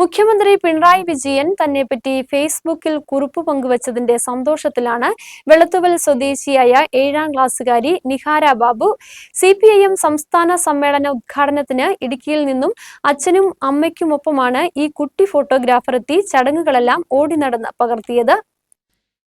മുഖ്യമന്ത്രി പിണറായി വിജയൻ തന്നെപ്പറ്റി ഫേസ്ബുക്കിൽ കുറിപ്പ് പങ്കുവച്ചതിന്റെ സന്തോഷത്തിലാണ് വെളുത്തുവൽ സ്വദേശിയായ ഏഴാം ക്ലാസ്സുകാരി Nihara Babu C P I M സംസ്ഥാന സമ്മേളന ഉദ്ഘാടനത്തിന് ഇടുക്കിയിൽ നിന്നും അച്ഛനും അമ്മയ്ക്കുമൊപ്പമാണ് ഈ കുട്ടി ഫോട്ടോഗ്രാഫർ എത്തി ചടങ്ങുകളെല്ലാം ഓടി നടന്ന് പകർത്തിയത്.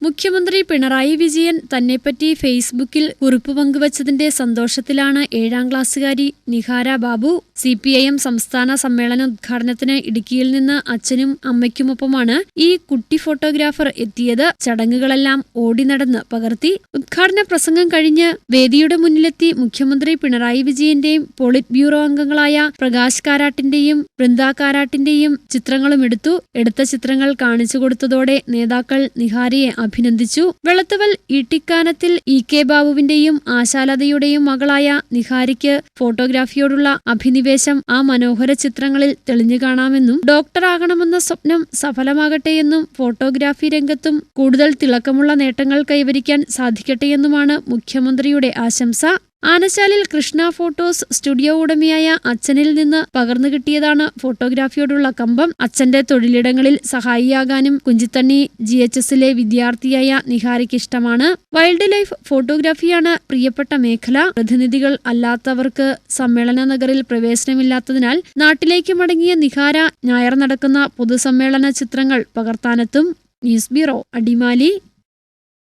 മുഖ്യമന്ത്രി പിണറായി വിജയൻ തന്നെപ്പറ്റി ഫേസ്ബുക്കിൽ കുറിപ്പ് പങ്കുവച്ചതിന്റെ സന്തോഷത്തിലാണ് ഏഴാം ക്ലാസ്സുകാരി Nihara Babu. C P I M സംസ്ഥാന സമ്മേളന ഉദ്ഘാടനത്തിന് ഇടുക്കിയിൽ നിന്ന് അച്ഛനും അമ്മയ്ക്കുമൊപ്പമാണ് ഈ കുട്ടി ഫോട്ടോഗ്രാഫർ എത്തിയത്. ചടങ്ങുകളെല്ലാം ഓടി നടന്ന് പകർത്തി. ഉദ്ഘാടന പ്രസംഗം കഴിഞ്ഞ് വേദിയുടെ മുന്നിലെത്തി മുഖ്യമന്ത്രി പിണറായി വിജയന്റെയും പോളിറ്റ് ബ്യൂറോ അംഗങ്ങളായ പ്രകാശ് കാരാട്ടിന്റെയും വൃന്ദ കാരാട്ടിന്റെയും ചിത്രങ്ങളും എടുത്തു. എടുത്ത ചിത്രങ്ങൾ കാണിച്ചു കൊടുത്തതോടെ നേതാക്കൾ നിഹാരയെ അഭിനന്ദിച്ചു. വെളുത്തവൽ ഇട്ടിക്കാനത്തിൽ ഇ കെ ബാബുവിന്റെയും ആശാലതയുടെയും മകളായ നിഹാരിക്ക് ഫോട്ടോഗ്രാഫിയോടുള്ള അഭിനിവേശം ആ മനോഹര ചിത്രങ്ങളിൽ തെളിഞ്ഞു കാണാമെന്നും ഡോക്ടറാകണമെന്ന സ്വപ്നം സഫലമാകട്ടെയെന്നും ഫോട്ടോഗ്രാഫി രംഗത്തും കൂടുതൽ തിളക്കമുള്ള നേട്ടങ്ങൾ കൈവരിക്കാൻ സാധിക്കട്ടെയെന്നുമാണ് മുഖ്യമന്ത്രിയുടെ ആശംസ. ആനച്ചാലിൽ കൃഷ്ണ ഫോട്ടോസ് സ്റ്റുഡിയോ ഉടമയായ അച്ഛനിൽ നിന്ന് പകർന്നു കിട്ടിയതാണ് ഫോട്ടോഗ്രാഫിയോടുള്ള കമ്പം. അച്ഛന്റെ തൊഴിലിടങ്ങളിൽ സഹായിയാകാനും കുഞ്ചിത്തണ്ണി ജി എച്ച് എസിലെ വിദ്യാർത്ഥിയായ നിഹാരിക്ക് ഇഷ്ടമാണ്. വൈൽഡ് ലൈഫ് ഫോട്ടോഗ്രാഫിയാണ് പ്രിയപ്പെട്ട മേഖല. പ്രതിനിധികൾ അല്ലാത്തവർക്ക് സമ്മേളന നഗറിൽ പ്രവേശനമില്ലാത്തതിനാൽ നാട്ടിലേക്ക് മടങ്ങിയ നിഹാര ഞായർ നടക്കുന്ന പൊതുസമ്മേളന ചിത്രങ്ങൾ പകർത്താനെത്തും. News bureau Adimali.